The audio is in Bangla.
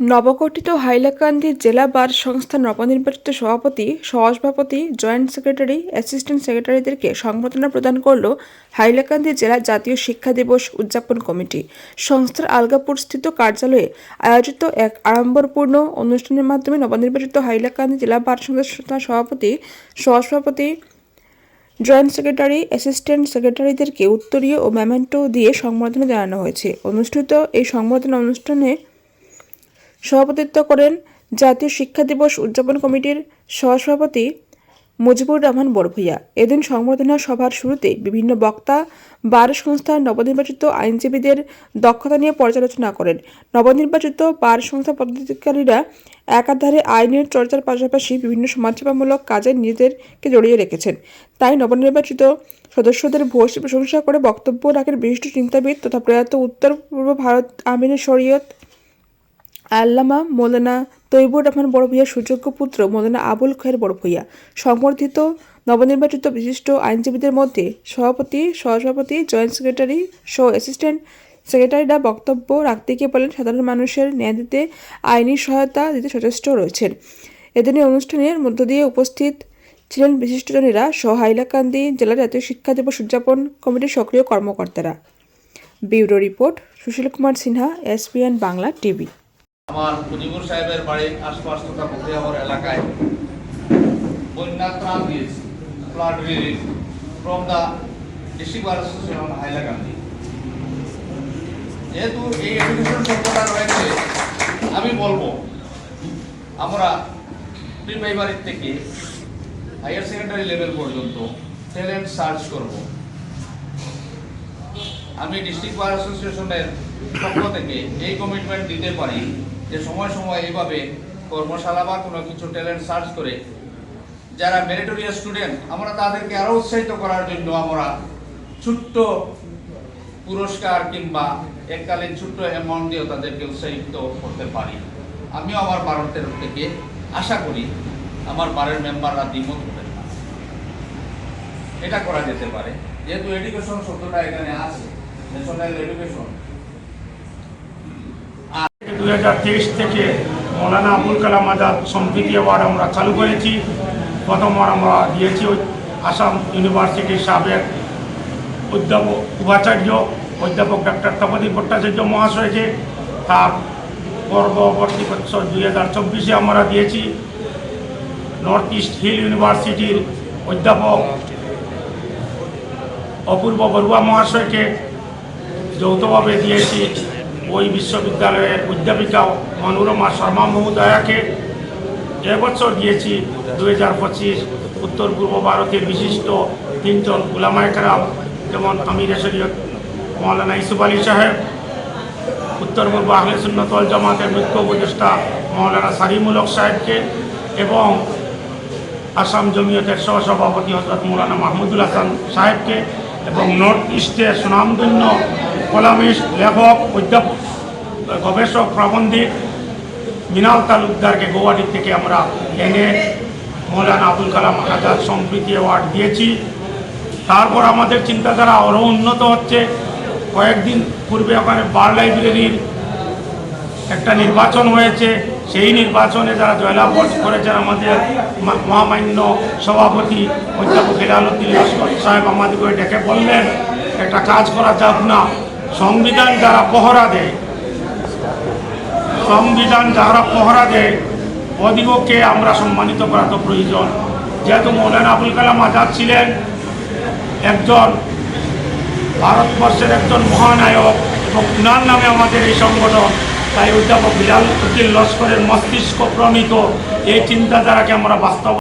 নবগঠিত হাইলাকান্দি জেলা বার সংস্থার নবনির্বাচিত সভাপতি, সহসভাপতি, জয়েন্ট সেক্রেটারি, অ্যাসিস্ট্যান্ট সেক্রেটারিদেরকে সংবর্ধনা প্রদান করল হাইলাকান্দি জেলা জাতীয় শিক্ষা দিবস উদযাপন কমিটি। সংস্থার আলগাপুরস্থিত কার্যালয়ে আয়োজিত এক আড়ম্বরপূর্ণ অনুষ্ঠানের মাধ্যমে নবনির্বাচিত হাইলাকান্দি জেলা বার সংস্থার সভাপতি, সহসভাপতি, জয়েন্ট সেক্রেটারি, অ্যাসিস্ট্যান্ট সেক্রেটারিদেরকে উত্তরীয় ও মেমেন্টো দিয়ে সংবর্ধনা জানানো হয়েছে। অনুষ্ঠিত এই সংবর্ধনা অনুষ্ঠানে সভাপতিত্ব করেন জাতীয় শিক্ষা দিবস উদযাপন কমিটির সহসভাপতি মুজিবুর রহমান বড়ভূইয়া। এদিন সংবর্ধনা সভার শুরুতে বিভিন্ন বক্তা, বার সংস্থার নবনির্বাচিত আইনজীবীদের দক্ষতা নিয়ে পর্যালোচনা করেন। নবনির্বাচিত বার সংস্থা পদাধিকারীরা একাধারে আইনের চর্চার পাশাপাশি বিভিন্ন সমাজসেবামূলক কাজে নিজেদেরকে জড়িয়ে রেখেছেন। তাই নবনির্বাচিত সদস্যদের ভূয়সী প্রশংসা করে বক্তব্য রাখেন বিশিষ্ট চিন্তাবিদ তথা প্রয়াত উত্তর পূর্ব ভারত আমিনের শরীয়ত আল্লামা মৌলানা তৈবুর রহমান বড় ভূঁইয়ার সুযোগ্য পুত্র মৌলানা আবুল খয়ের বড় ভূঁইয়া। সংবর্ধিত নবনির্বাচিত বিশিষ্ট আইনজীবীদের মধ্যে সভাপতি, সহসভাপতি, জয়েন্ট সেক্রেটারি, সহ অ্যাসিস্ট্যান্ট সেক্রেটারিরা বক্তব্য রাখতে গিয়ে বলেন, সাধারণ মানুষের ন্যায় দিতে আইনি সহায়তা দিতে সচেষ্ট রয়েছেন। এদিনের অনুষ্ঠানের মধ্য দিয়ে উপস্থিত ছিলেন বিশিষ্টজনেরা, সহ হাইলাকান্দি জেলা জাতীয় শিক্ষা দিবস উদযাপন কমিটির সক্রিয় কর্মকর্তারা। Bureau report, Sushil Kumar Sinha SPN Bangla TV. আমার মুজিবুর সাহেবের বাড়ির আশপাশ তথা বকরিয়াবর এলাকায় বন্যা ত্রাণ দিয়েছি flood relief from the district association Hailakandi যেহেতু এই এডুকেশন শব্দটা রয়েছে আমি বলব, আমরা প্রি প্রাইমারি থেকে হায়ার সেকেন্ডারি লেভেল পর্যন্ত ট্যালেন্ট সার্চ করব। আমি ডিস্ট্রিক্ট বার অ্যাসোসিয়েশনের পক্ষ থেকে এই কমিটমেন্ট দিতে পারি। যে সময় সময় এইভাবে কর্মশালা বা কোনো কিছু ট্যালেন্ট সার্চ করে যারা মেরিটোরিয়াস স্টুডেন্ট আমরা তাদেরকে আরও উৎসাহিত করার জন্য আমরা ছোট্ট পুরস্কার কিংবা এককালীন ছোট্ট অ্যামাউন্ট দিয়েও তাদেরকে উৎসাহিত করতে পারি। আমিও আমার ভারতের থেকে আশা করি আমার বারের মেম্বাররা দ্বিমত হবেন না। এটা করা যেতে পারে। যেহেতু এডুকেশন শব্দটা এখানে আছে ন্যাশনাল এডুকেশন দুই হাজার তেইশ থেকে মৌলানা আবুল কালাম আজাদ সম্প্রীতি অ্যাওয়ার্ড আমরা চালু করেছি। প্রথমবার আমরা দিয়েছি আসাম ইউনিভার্সিটির সাবেক অধ্যাপক উপাচার্য, অধ্যাপক ডক্টর তপদী ভট্টাচার্য মহাশয়কে তার পরবর্তী বছর দুই হাজার চব্বিশে আমরা দিয়েছি। নর্থ ইস্ট হিল ইউনিভার্সিটির অধ্যাপক অপূর্ব বড়ুয়া মহাশয়কে যৌথভাবে দিয়েছি। ওই বিশ্ববিদ্যালয়ের অধ্যাপিকা মনোরমা শর্মা মহোদয়াকে এবছর দিয়েছি দু হাজার পঁচিশ উত্তর পূর্ব ভারতের বিশিষ্ট তিনজন উলামায়করাম যেমন আমির শরীয়ত মৌলানা ইসুফ আলী সাহেব, উত্তর পূর্ব আহলে সুন্নতল জামাতের মুখ্য উপদেষ্টা মৌলানা সারিমুলক সাহেবকে এবং আসাম জমিয়তের সহসভাপতি হজরত মৌলানা মাহমুদুল হাসান সাহেবকে এবং নর্থ ইস্টের সুনামধন্য কলামিস্ট লেখক, অধ্যাপক, গবেষক, প্রাবন্ধিক মিনাল তালুকদারকে গৌহাটি থেকে আমরা এনে মৌলানা আবুল কালাম আজাদ সম্প্রীতি অ্যাওয়ার্ড দিয়েছি। তারপর আমাদের চিন্তাধারা আরও উন্নত হচ্ছে। কয়েকদিন পূর্বে ওখানে বার লাইব্রেরির একটা নির্বাচন হয়েছে। সেই নির্বাচনে যারা জয়লাভ করেছেন আমাদের মহামান্য সভাপতি অধ্যাপক হেলালুদ্দিন লস্কর সাহেব আমাদেরকে ডেকে বললেন, একটা কাজ করা যাক না। সংবিধান যারা পহরা দেয়, সংবিধান যারা পহরা দেয়, অধিককে আমরা সম্মানিত করা তো প্রয়োজন। যেহেতু মৌলানা আবুল কালাম আজাদ ছিলেন একজন ভারতবর্ষের একজন মহানায়ক এবং উনার নামে আমাদের এই সংগঠন, তাই অধ্যাপক বিলাল উদ্দিন লস্করের মস্তিষ্ক প্রণীত এই চিন্তাধারাকে আমরা বাস্তব